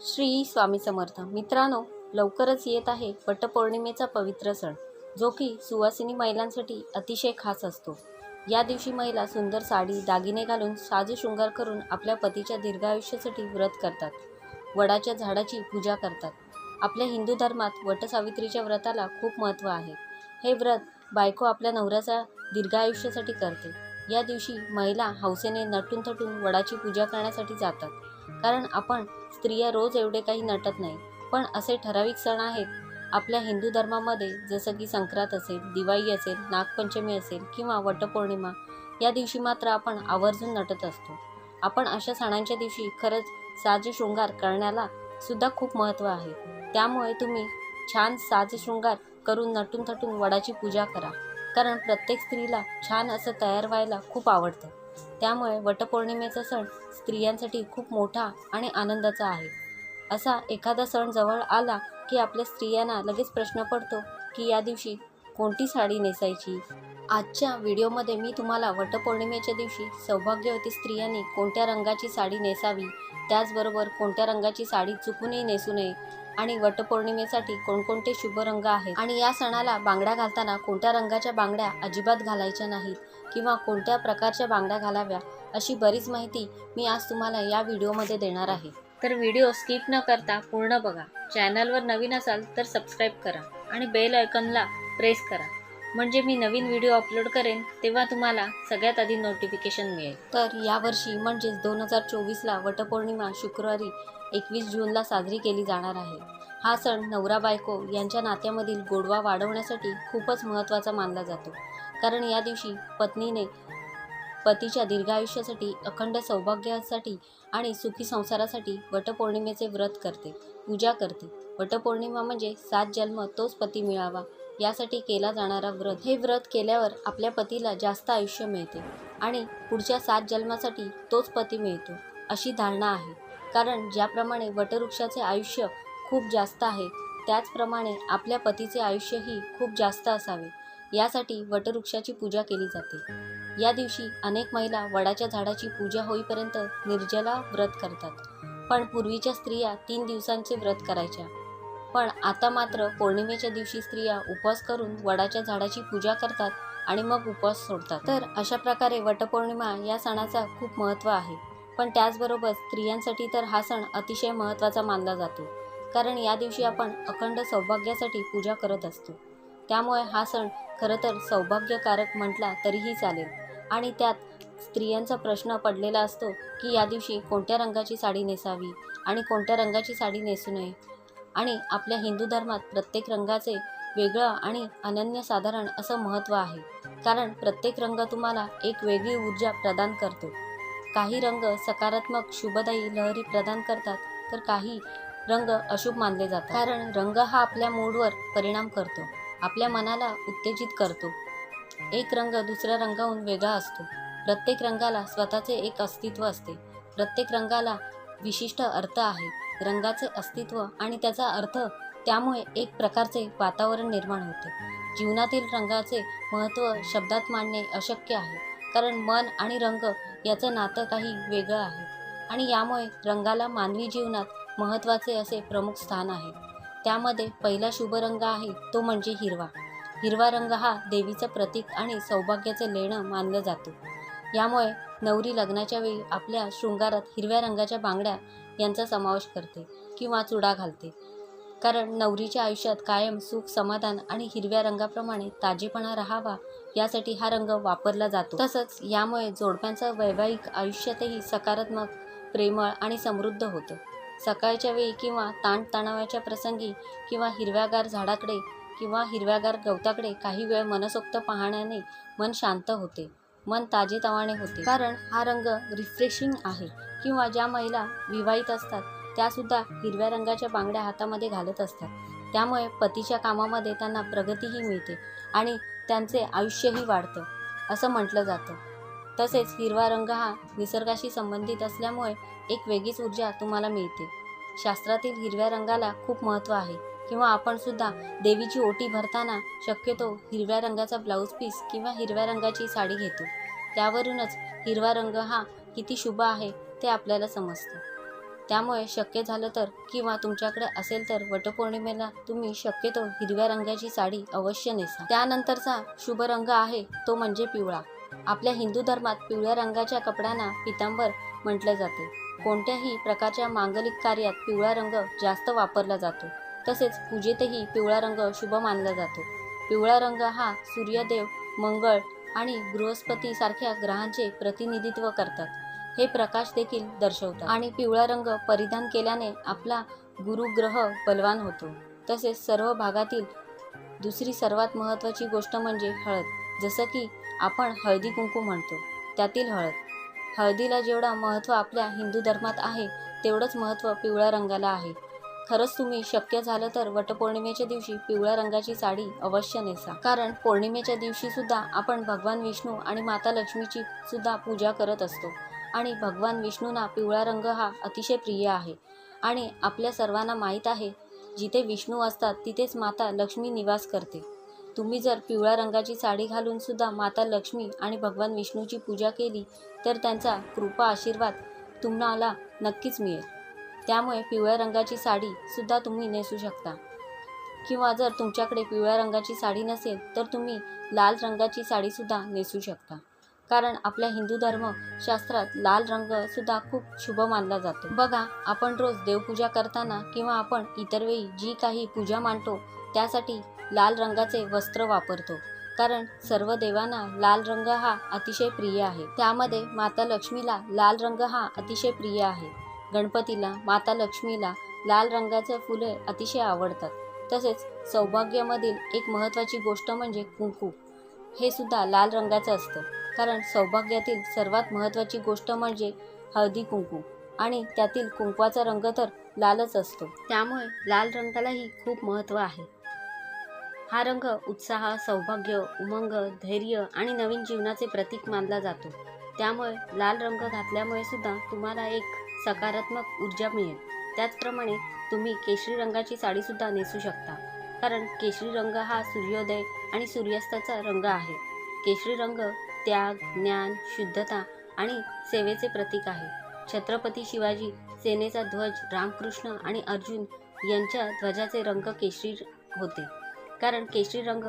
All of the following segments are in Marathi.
श्री स्वामी समर्थ. मित्रांनो लवकरच येत आहे वटपौर्णिमेचा पवित्र सण जो की सुवासिनी महिलांसाठी अतिशय खास असतो. या दिवशी महिला सुंदर साडी दागिने घालून साजशृंगार करून आपल्या पतीच्या दीर्घायुष्यासाठी व्रत करतात. वडाच्या झाडाची पूजा करतात. आपल्या हिंदू धर्मात वटसावित्रीच्या व्रताला खूप महत्त्व आहे. हे व्रत बायको आपल्या नवऱ्याच्या दीर्घायुष्यासाठी करते. या दिवशी महिला हौसेने नटून थटून वडाची पूजा करण्यासाठी जातात. कारण आपण स्त्रिया रोज एवढे काही नटत नाही. पण असे ठराविक सण आहेत. आपल्या हिंदू धर्मामध्ये जसं की संक्रांत असेल दिवाळी असेल नागपंचमी असेल किंवा वटपौर्णिमा या दिवशी मात्र आपण आवर्जून नटत असतो. आपण अशा सणांच्या दिवशी खरंच साजशृंगार करण्याला सुद्धा खूप महत्त्व आहे. त्यामुळे तुम्ही छान साजशृंगार करून नटून थटून वडाची पूजा करा. कारण प्रत्येक स्त्रीला छान असं तयार व्हायला खूप आवडतं. त्यामुळे वटपौर्णिमेचा सण स्त्रियांसाठी खूप मोठा आणि आनंदाचा आहे. असा एखादा सण जवळ आला की आपल्या स्त्रियांना लगेच प्रश्न पडतो की या दिवशी कोणती साडी नेसायची? आजच्या व्हिडिओमध्ये मी तुम्हाला वटपौर्णिमेच्या दिवशी सौभाग्यवती स्त्रियांनी कोणत्या रंगाची साडी नेसावी? त्याचबरोबर कोणत्या रंगाची साडी चुकूनही नेसू नये? आणि वटपौर्णिमेसाठी कोणकोणते शुभ रंग आहेत? आणि या सणाला बांगड्या घालताना कोणत्या रंगाच्या बांगड्या अजिबात घालायच्या नाहीत किंवा कोणत्या प्रकारच्या बांगड्या घालाव्या अशी बरीच माहिती मी आज तुम्हाला या व्हिडिओमध्ये देणार आहे. तर व्हिडिओ स्किप न करता पूर्ण बघा. चॅनलवर नवीन असाल तर सबस्क्राईब करा आणि बेल आयकनला प्रेस करा. म्हणजे मी नवीन व्हिडिओ अपलोड करेन तेव्हा तुम्हाला सगळ्यात आधी नोटिफिकेशन मिळेल. तर यावर्षी म्हणजेच दोन हजार चोवीसला वटपौर्णिमा शुक्रवारी एकवीस जूनला साजरी केली जाणार आहे. हा सण नवरा बायको यांच्या नात्यामधील गोडवा वाढवण्यासाठी खूपच महत्त्वाचा मानला जातो. कारण या दिवशी पत्नीने पतीच्या दीर्घायुष्यासाठी अखंड सौभाग्यासाठी आणि सुखी संसारासाठी वटपौर्णिमेचे व्रत करते पूजा करते. वटपौर्णिमा म्हणजे सात जन्म तोच पती मिळावा यासाठी केला जाणारा व्रत हे व्रत केल्यावर आपल्या पतीला जास्त आयुष्य मिळते आणि पुढच्या सात जन्मासाठी तोच पती मिळतो अशी धारणा आहे. कारण ज्याप्रमाणे वटवृक्षाचे आयुष्य खूप जास्त आहे त्याचप्रमाणे आपल्या पतीचे आयुष्यही खूप जास्त असावे. यासाठी वटवृक्षाची पूजा केली जाते. या दिवशी अनेक महिला वडाच्या झाडाची पूजा होईपर्यंत निर्जला व्रत करतात. पण पूर्वीच्या स्त्रिया तीन दिवसांचे व्रत करायच्या. पण आता मात्र पौर्णिमेच्या दिवशी स्त्रिया उपवास करून वडाच्या झाडाची पूजा करतात आणि मग उपवास सोडतात. तर अशा प्रकारे वटपौर्णिमा या सणाचा खूप महत्त्व आहे. पण त्याचबरोबर स्त्रियांसाठी तर हा सण अतिशय महत्त्वाचा मानला जातो. कारण या दिवशी आपण अखंड सौभाग्यासाठी पूजा करत असतो. त्यामुळे हा सण खरं तर सौभाग्यकारक म्हटला तरीही चालेल. आणि त्यात स्त्रियांचा प्रश्न पडलेला असतो की या दिवशी कोणत्या रंगाची साडी नेसावी आणि कोणत्या रंगाची साडी नेसू नये आणि आपल्या हिंदू धर्मात प्रत्येक रंगाचे वेगळं आणि अनन्यसाधारण असं महत्त्व आहे. कारण प्रत्येक रंग तुम्हाला एक वेगळी ऊर्जा प्रदान करतो. काही रंग सकारात्मक शुभदायी लहरी प्रदान करतात तर काही रंग अशुभ मानले जातात. कारण रंग हा आपल्या मूडवर परिणाम करतो आपल्या मनाला उत्तेजित करतो. एक रंग दुसऱ्या रंगाहून वेगळा असतो. प्रत्येक रंगाला स्वतःचे एक अस्तित्व असते. प्रत्येक रंगाला विशिष्ट अर्थ आहे. रंगाचे अस्तित्व आणि त्याचा अर्थ त्यामुळे एक प्रकारचे वातावरण निर्माण होते. जीवनातील रंगाचे महत्त्व शब्दात मांडणे अशक्य आहे कारण मन आणि रंग याचं नातं काही वेगळं आहे आणि यामुळे रंगाला मानवी जीवनात महत्त्वाचे असे प्रमुख स्थान आहे. त्यामध्ये पहिला शुभ रंग आहे तो म्हणजे हिरवा. हिरवा रंग हा देवीचं प्रतीक आणि सौभाग्याचं लेणं मानलं जातो. यामुळे नवरी लग्नाच्या वेळी आपल्या शृंगारात हिरव्या रंगाच्या बांगड्या यांचा समावेश करते किंवा चुडा घालते. कारण नवरीच्या आयुष्यात कायम सुख समाधान आणि हिरव्या रंगाप्रमाणे ताजेपणा राहावा यासाठी हा रंग वापरला जातो. तसंच यामुळे जोडप्यांचं वैवाहिक आयुष्यातही सकारात्मक प्रेमळ आणि समृद्ध होतं. सकाळच्या वेळी किंवा ताणतणावाच्या प्रसंगी किंवा हिरव्यागार झाडाकडे किंवा हिरव्यागार गवताकडे काही वेळ मनसोक्त पाहण्याने मन शांत होते. मन ताजेतवाने होते. कारण हा रंग रिफ्रेशिंग आहे किंवा ज्या महिला विवाहित असतात त्यासुद्धा हिरव्या रंगाच्या बांगड्या हातामध्ये घालत असतात. त्यामुळे पतीच्या कामामध्ये त्यांना प्रगतीही मिळते आणि त्यांचे आयुष्यही वाढतं असं म्हटलं जातं. तसेच हिरवा रंग हा निसर्गाशी संबंधित असल्यामुळे एक वेगळीच ऊर्जा तुम्हाला मिळते. शास्त्रातील हिरव्या रंगाला खूप महत्त्व आहे. किंवा आपण सुद्धा देवीची ओटी भरताना शक्यतो हिरव्या रंगाचा ब्लाऊज पीस किंवा हिरव्या रंगाची साडी घेतो. त्यावरूनच हिरवा रंग हा किती शुभ आहे ते आपल्याला समजतं. त्यामुळे शक्य झालं तर किंवा तुमच्याकडे असेल तर वटपौर्णिमेला तुम्ही शक्यतो हिरव्या रंगाची साडी अवश्य नेसा. त्यानंतरचा शुभ रंग आहे तो म्हणजे पिवळा. आपल्या हिंदू धर्मात पिवळ्या रंगाच्या कपड्यांना पितांबर म्हटले जाते. कोणत्याही प्रकारच्या मांगलिक कार्यात पिवळा रंग जास्त वापरला जातो. तसेच पूजेतही पिवळा रंग शुभ मानला जातो. पिवळा रंग हा सूर्यदेव मंगळ आणि बृहस्पती सारख्या ग्रहांचे प्रतिनिधित्व करतात. हे प्रकाश देखील दर्शवतात. आणि पिवळा रंग परिधान केल्याने आपला गुरुग्रह बलवान होतो. तसेच सर्व भागातील दुसरी सर्वात महत्त्वाची गोष्ट म्हणजे हळद. जसं की आपण हळदी कुंकू म्हणतो त्यातील हळद. हळदीला जेवढा महत्त्व आपल्या हिंदू धर्मात आहे तेवढंच महत्त्व पिवळ्या रंगाला आहे. खरंच तुम्ही शक्य झालं तर वटपौर्णिमेच्या दिवशी पिवळ्या रंगाची साडी अवश्य नेसा. कारण पौर्णिमेच्या दिवशी सुद्धा आपण भगवान विष्णू आणि माता लक्ष्मीची सुद्धा पूजा करत असतो. आणि भगवान विष्णूंना पिवळा रंग हा अतिशय प्रिय आहे. आणि आपल्या सर्वांना माहीत आहे जिथे विष्णू असतात तिथेच माता लक्ष्मी निवास करते. तुम्ही जर पिवळ्या रंगाची साडी घालून सुद्धा माता लक्ष्मी आणि भगवान विष्णूची पूजा केली तर त्यांचा कृपा आशीर्वाद तुम्हाला नक्कीच मिळेल. त्यामुळे पिवळ्या रंगाची साडी सुद्धा तुम्ही नेसू शकता. किंवा जर तुमच्याकडे पिवळ्या रंगाची साडी नसेल तर तुम्ही लाल रंगाची साडीसुद्धा नेसू शकता. कारण आपल्या हिंदू धर्मशास्त्रात लाल रंग सुद्धा खूप शुभ मानला जातो. बघा आपण रोज देवपूजा करताना किंवा आपण इतर वेळी जी काही पूजा मांडतो त्यासाठी लाल रंगाचे वस्त्र वापरतो. कारण सर्व देवांना लाल रंग हा अतिशय प्रिय आहे. त्यामध्ये माता लक्ष्मीला लाल रंग हा अतिशय प्रिय आहे. गणपतीला माता लक्ष्मीला लाल रंगाचे फुले अतिशय आवडतात. तसेच सौभाग्यामधील एक महत्त्वाची गोष्ट म्हणजे कुंकू. हे सुद्धा लाल रंगाचं असतं. कारण सौभाग्यातील सर्वात महत्त्वाची गोष्ट म्हणजे हळदी कुंकू. आणि त्यातील कुंकवाचा रंग तर लालच असतो. त्यामुळे लाल रंगालाही खूप महत्त्व आहे. हा रंग उत्साह सौभाग्य उमंग धैर्य आणि नवीन जीवनाचे प्रतीक मानला जातो. त्यामुळे लाल रंग घातल्यामुळे सुद्धा तुम्हाला एक सकारात्मक ऊर्जा मिळेल. त्याचप्रमाणे तुम्ही केशरी रंगाची साडीसुद्धा नेसू शकता. कारण केशरी रंग हा सूर्योदय आणि सूर्यास्ताचा रंग आहे. केशरी रंग त्याग ज्ञान शुद्धता आणि सेवेचे प्रतीक आहे. छत्रपती शिवाजी सेनेचा ध्वज रामकृष्ण आणि अर्जुन यांच्या ध्वजाचे रंग केशरी होते. कारण केशरी रंग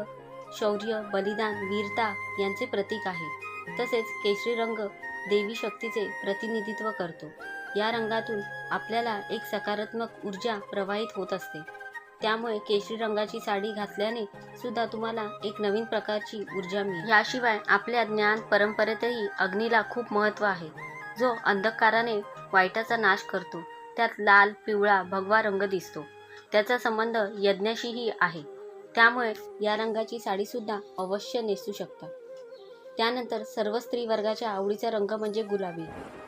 शौर्य बलिदान वीरता यांचे प्रतीक आहे. तसेच केशरी रंग देवी शक्तीचे प्रतिनिधित्व करतो. या रंगातून आपल्याला एक सकारात्मक ऊर्जा प्रवाहित होत असते. त्यामुळे केशरी रंगाची साडी घातल्याने सुद्धा तुम्हाला एक नवीन प्रकारची ऊर्जा मिळेल. याशिवाय आपल्या ज्ञान परंपरेतही अग्नीला खूप महत्त्व आहे. जो अंधकाराने वाईटाचा नाश करतो त्यात लाल पिवळा भगवा रंग दिसतो. त्याचा संबंध यज्ञाशीही आहे. त्यामुळे या रंगाची साडीसुद्धा अवश्य नेसू शकता. त्यानंतर सर्व स्त्री वर्गाच्या आवडीचा रंग म्हणजे गुलाबी.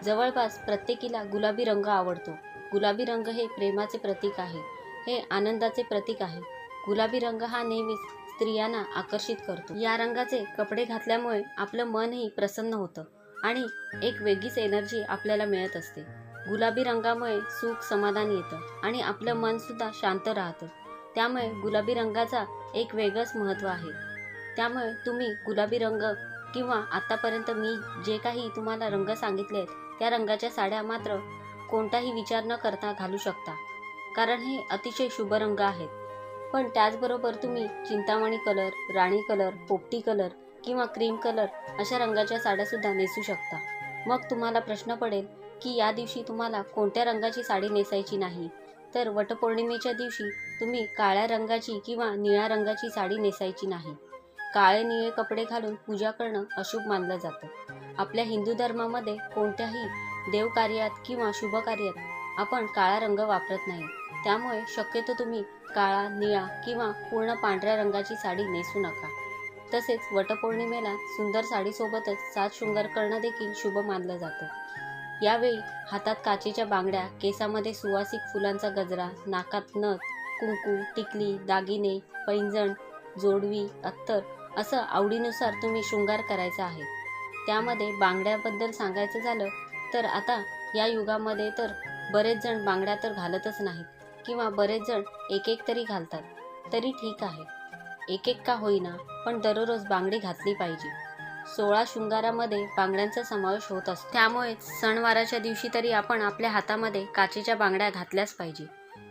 जवळपास प्रत्येकीला गुलाबी रंग आवडतो. गुलाबी रंग हे प्रेमाचे प्रतीक आहे. हे आनंदाचे प्रतीक आहे. गुलाबी रंग हा नेहमीच स्त्रियांना आकर्षित करतो. या रंगाचे कपडे घातल्यामुळे आपलं मनही प्रसन्न होतं आणि एक वेगळीच एनर्जी आपल्याला मिळत असते. गुलाबी रंगामुळे सुख समाधान येतं आणि आपलं मनसुद्धा शांत राहतं. त्यामुळे गुलाबी रंगाचा एक वेगळंच महत्त्व आहे. त्यामुळे तुम्ही गुलाबी रंग किंवा आत्तापर्यंत मी जे काही तुम्हाला रंग सांगितले आहेत त्या रंगाच्या साड्या मात्र कोणताही विचार न करता घालू शकता. कारण हे अतिशय शुभ रंग आहेत. पण त्याचबरोबर तुम्ही चिंतामणी कलर राणी कलर पोपटी कलर किंवा क्रीम कलर अशा रंगाच्या साड्यासुद्धा नेसू शकता. मग तुम्हाला प्रश्न पडेल की या दिवशी तुम्हाला कोणत्या रंगाची साडी नेसायची नाही? तर वटपौर्णिमेच्या दिवशी तुम्ही काळ्या रंगाची किंवा निळ्या रंगाची साडी नेसायची नाही. काळे निळे कपडे घालून पूजा करणं अशुभ मानलं जातं. आपल्या हिंदू धर्मामध्ये कोणत्याही देवकार्यात किंवा शुभ कार्यात आपण काळा रंग वापरत नाही. त्यामुळे शक्यतो तुम्ही काळा निळा किंवा पूर्ण पांढऱ्या रंगाची साडी नेसू नका. तसेच वटपौर्णिमेला सुंदर साडीसोबतच सात शृंगार करणं देखील शुभ मानलं जातं. यावेळी हातात काचेच्या बांगड्या केसामध्ये सुवासिक फुलांचा गजरा नाकात नथ कुंकू टिकली दागिने पैंजण जोडवी अत्तर असं आवडीनुसार तुम्ही शृंगार करायचा आहे. त्यामध्ये बांगड्याबद्दल सांगायचं झालं तर आता या युगामध्ये तर बरेच जण बांगड्या तर घालतच नाहीत किंवा बरेच जण एक एक तरी घालतात. तरी ठीक आहे. एक एक का होईना पण दररोज बांगडी घातली पाहिजे. सोळा शृंगारामध्ये बांगड्यांचा समावेश होत असतो. त्यामुळे सणवाराच्या दिवशी तरी आपण आपल्या हातामध्ये काचेच्या बांगड्या घातल्याच पाहिजे.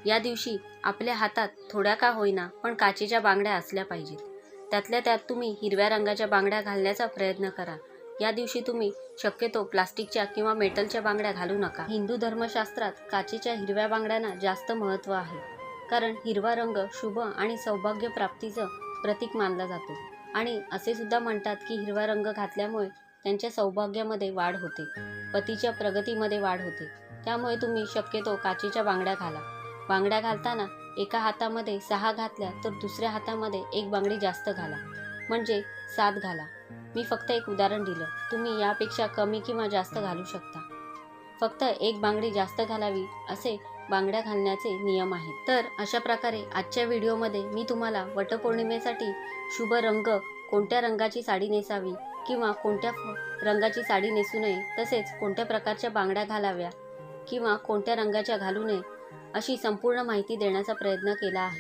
या दिवशी आपल्या हातात थोड्या का होईना पण काचेच्या बांगड्या असल्या पाहिजेत. त्यातल्या त्यात तुम्ही हिरव्या रंगाच्या बांगड्या घालण्याचा प्रयत्न करा. या दिवशी तुम्ही शक्यतो प्लास्टिकच्या किंवा मेटलच्या बांगड्या घालू नका. हिंदू धर्मशास्त्रात काचेच्या हिरव्या बांगड्यांना जास्त महत्त्व आहे कारण हिरवा रंग शुभ आणि सौभाग्य प्राप्तीचं प्रतीक मानला जातो. आणि असे सुद्धा म्हणतात की हिरवा रंग घातल्यामुळे त्यांच्या सौभाग्यामध्ये वाढ होते पतीच्या प्रगतीमध्ये वाढ होते. त्यामुळे तुम्ही शक्यतो काचेच्या बांगड्या घाला. बांगड्या घालताना एका हातामध्ये सहा घातल्या तर दुसऱ्या हातामध्ये एक बांगडी जास्त घाला. म्हणजे सात घाला. मी फक्त एक उदाहरण दिलं. तुम्ही यापेक्षा कमी किंवा जास्त घालू शकता. फक्त एक बांगडी जास्त घालावी असे बांगड्या घालण्याचे नियम आहेत. तर अशा प्रकारे आजच्या व्हिडिओमध्ये मी तुम्हाला वटपौर्णिमेसाठी शुभ रंग कोणत्या रंगाची साडी नेसावी किंवा कोणत्या रंगाची साडी नेसू नये तसेच कोणत्या प्रकारच्या बांगड्या घालाव्या किंवा कोणत्या रंगाच्या घालू नये अशी संपूर्ण माहिती देण्याचा प्रयत्न केला आहे.